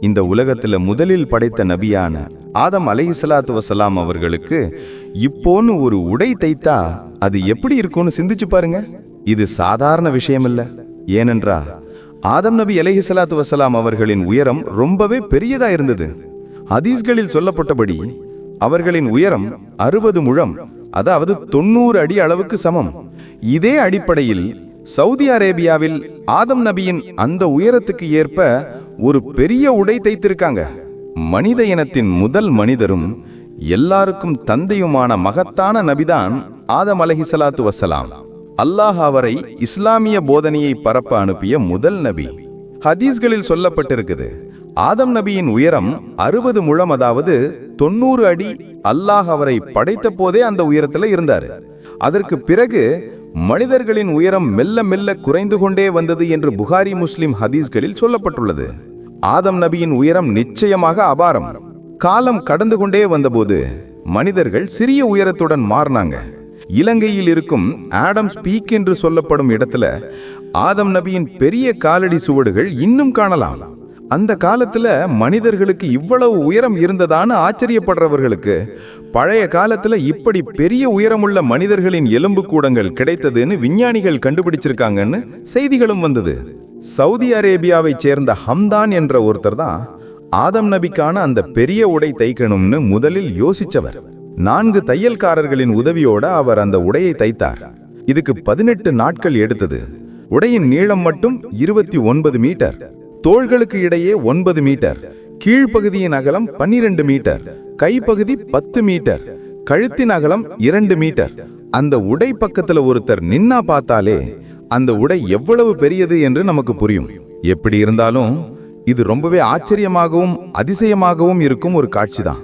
இந்த உலகத்துல முதலில் படைத்த நபியான ஆதம் அலைஹிஸ்ஸலாத்து வசலாம் அவர்களுக்கு இப்போன்னு ஒரு உடை தைத்தா அது எப்படி இருக்கும்னு சிந்திச்சு பாருங்க. இது சாதாரண விஷயமில்ல. ஏனென்றா ஆதம் நபி அலைஹிஸ்ஸலாத்து வசலாம் அவர்களின் உயரம் ரொம்பவே பெரியதா இருந்தது. ஹதீஸ்களில் சொல்லப்பட்டபடி அவர்களின் உயரம் அறுபது முழம் அதாவது தொண்ணூறு அடி அளவுக்கு சமம். இதே அடிப்படையில் சவுதி அரேபியாவில் ஆதம் நபியின் அந்த உயரத்துக்கு ஏற்ப ஒரு பெரிய உடை தைத்திருக்காங்க. மனித இனத்தின் முதல் மனிதரும் எல்லாருக்கும் தந்தையுமான மகத்தான நபிதான் ஆதம் சலாத்து வசலாம் அல்லாஹ் அவரை இஸ்லாமிய போதனையை பரப்ப அனுப்பிய முதல் நபி. ஹதீஸ்களில் சொல்லப்பட்டிருக்குது ஆதம் நபியின் உயரம் அறுபது முழம் அதாவது தொண்ணூறு அடி அல்லாஹ் அவரை படைத்த போதே அந்த உயரத்துல இருந்தாரு. அதற்கு பிறகு மனிதர்களின் உயரம் மெல்ல மெல்ல குறைந்து கொண்டே வந்தது என்று புகாரி முஸ்லிம் ஹதீஸ்களில் சொல்லப்பட்டுள்ளது. ஆதம் நபியின் உயரம் நிச்சயமாக அபாரம். காலம் கடந்து கொண்டே வந்தபோது மனிதர்கள் சிறிய உயரத்துடன் மாறினாங்க. இலங்கையில் இருக்கும் ஆடம்ஸ் பீக் என்று சொல்லப்படும் இடத்துல ஆதம் நபியின் பெரிய காலடி சுவடுகள் இன்னும் காணலாம். அந்த காலத்துல மனிதர்களுக்கு இவ்வளவு உயரம் இருந்ததான்னு ஆச்சரியப்படுறவர்களுக்கு பழைய காலத்துல இப்படி பெரிய உயரமுள்ள மனிதர்களின் எலும்பு கூடங்கள் கிடைத்ததுன்னு விஞ்ஞானிகள் கண்டுபிடிச்சிருக்காங்கன்னு செய்திகளும் வந்தது. சவுதி அரேபியாவைச் சேர்ந்த ஹம்தான் என்ற ஒருத்தர் தான் ஆதம் நபிக்கான அந்த பெரிய உடை தைக்கணும்னு முதலில் யோசிச்சவர். நான்கு தையல்காரர்களின் உதவியோட அவர் அந்த உடையை தைத்தார். இதுக்கு பதினெட்டு நாட்கள் எடுத்தது. உடையின் நீளம் மட்டும் இருபத்தி ஒன்பது மீட்டர். தோள்களுக்கு இடையே ஒன்பது மீட்டர். கீழ்ப்பகுதியின் அகலம் பன்னிரண்டு மீட்டர். கைப்பகுதி பத்து மீட்டர். கழுத்தின் அகலம் இரண்டு மீட்டர். அந்த உடை பக்கத்துல ஒருத்தர் நின்னா பார்த்தாலே அந்த உடை எவ்வளவு பெரியது என்று நமக்கு புரியும். எப்படி இருந்தாலும் இது ரொம்பவே ஆச்சரியமாகவும் அதிசயமாகவும் இருக்கும் ஒரு காட்சிதான்.